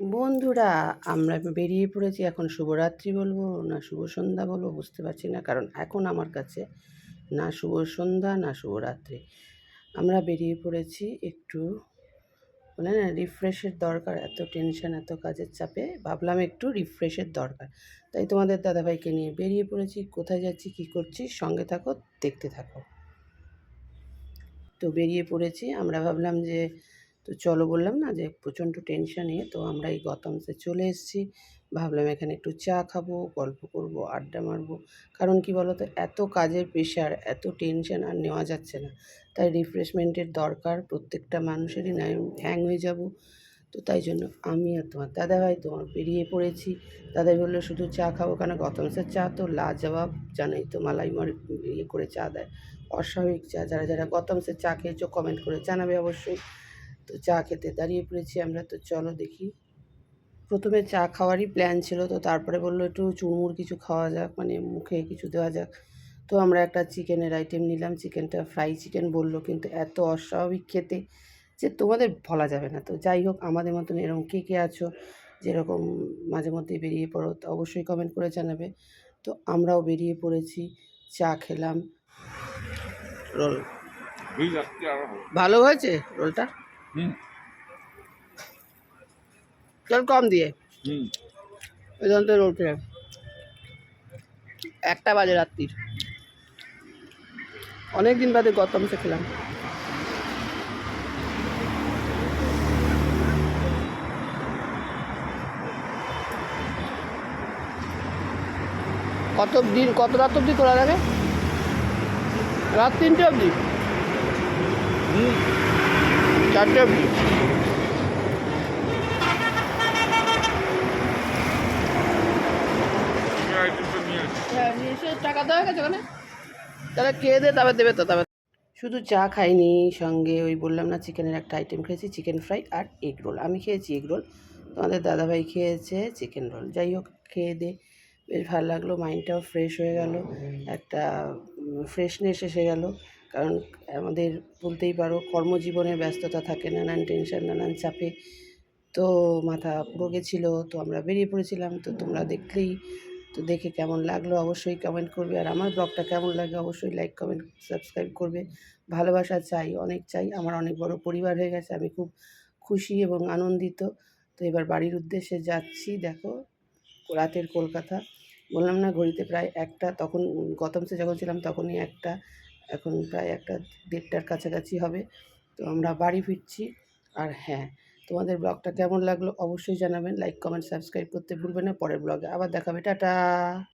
বন্ধুরা, আমরা বেরিয়ে পড়েছি। এখন শুভরাত্রি বলব, না শুভ সন্ধ্যা বলব, বুঝতে পারছি না। কারণ এখন আমার কাছে না শুভ সন্ধ্যা, না শুভরাত্রি। আমরা বেরিয়ে পড়েছি একটু বলে না রিফ্রেশের দরকার। এত টেনশন এত কাজের চাপে ভাবলাম একটু রিফ্রেশের দরকার। তাই তোমাদের দাদাভাইকে নিয়ে বেরিয়ে পড়েছি। কোথায় যাচ্ছি, কী করছি, সঙ্গে থাকো, দেখতে থাকো। তো বেরিয়ে পড়েছি। আমরা ভাবলাম যে তো চলো বললাম না যে প্রচণ্ড টেনশানে তো আমরা এই গতমসে চলে এসেছি। ভাবলাম এখানে একটু চা খাব, গল্প করব, আড্ডা মারবো। কারণ কি বলো তো এত কাজের প্রেশার এত টেনশন আর নেওয়া যাচ্ছে না। তাই রিফ্রেশমেন্টের দরকার, প্রত্যেকটা মানুষেরই নাই হ্যাং হয়ে যাব। তো তাই জন্য আমি আর তোমার দাদাভাই তোমার বেরিয়ে পড়েছি। দাদাই বলল, শুধু চা খাব কেন? গতমসের চা তো লাজবাব জানাই তো মালাই মার ইয়ে করে চা দেয়। অস্বাভাবিক চা, যারা যারা গতমসের চা খেয়েছো কমেন্ট করে জানাবে অবশ্যই। তো চা খেতে দাঁড়িয়ে পড়েছি আমরা তো চলো দেখি। প্রথমে চা খাওয়ারই প্ল্যান ছিল তো তারপরে বলল একটু চুরমুর কিছু খাওয়া যাক মানে মুখে কিছু দেওয়া যাক। তো আমরা একটা চিকেনের আইটেম নিলাম চিকেনটা ফ্রাই চিকেন বলল কিন্তু এত অস্বাভাবিক খেতে যে তোমাদের বলা যাবে না। তো যাই হোক আমাদের মতন এরকম কে কে আছো যেরকম মাঝে মধ্যে বেরিয়ে পড়ো তো অবশ্যই কমেন্ট করে জানাবে। তো আমরাও বেরিয়ে পড়েছি চা খেলাম। রোল। ভালো হয়েছে রোলটা? চল কম দিয়ে? হুম। ওই জন্য তো রোল খেলাম একটা বাজে রাত্রির। অনেক দিন বাদে গতমসে খেলাম। কত দিন কত রাত অবধি খোলা থাকে? রাত তিনটে অবধি? হুম। চারটে। হ্যাঁ টাকা দেওয়া খেয়ে তবে দেবে তো শুধু চা খাইনি, সঙ্গে ওই বললাম না চিকেনের একটা আইটেম খেয়েছি চিকেন ফ্রাই আর এগ রোল আমি খেয়েছি এগ রোল তোমাদের দাদাভাই খেয়েছে চিকেন রোল যাই হোক, খেয়ে দে। বেশ ভালো লাগল মাইন্ডটাও ফ্রেশ হয়ে গেল, একটা ফ্রেশনেস এসে গেল। কারণ আমাদের বলতেই পারো কর্মজীবনে ব্যস্ততা থাকে, নানান টেনশন নানান চাপে। তো মাথা পুরো গেছিল তো আমরা বেরিয়ে পড়েছিলাম। তো তোমরা দেখলেই, তো দেখে কেমন লাগল অবশ্যই কমেন্ট করবে। আর আমার ব্লগটা কেমন লাগে অবশ্যই লাইক কমেন্ট সাবস্ক্রাইব করবে। ভালোবাসা চাই, অনেক চাই। আমার অনেক বড় পরিবার হয়ে গেছে, আমি খুব খুশি এবং আনন্দিত। তো এবার বাড়ির উদ্দেশ্যে যাচ্ছি, দেখো, রাতের কলকাতা। বললাম না, ঘড়িতে প্রায় একটা, তখন গতমসে যখন ছিলাম, তখনই একটা। এখন প্রায় একটা দেড়টার কাছাকাছি হবে। তো আমরা বাড়ি ফিরছি। আর হ্যাঁ তোমাদের ব্লগটা কেমন লাগল অবশ্যই জানাবেন। লাইক কমেন্ট সাবস্ক্রাইব করতে ভুলবে না। পরের ব্লগে আবার দেখাবে। টাটা!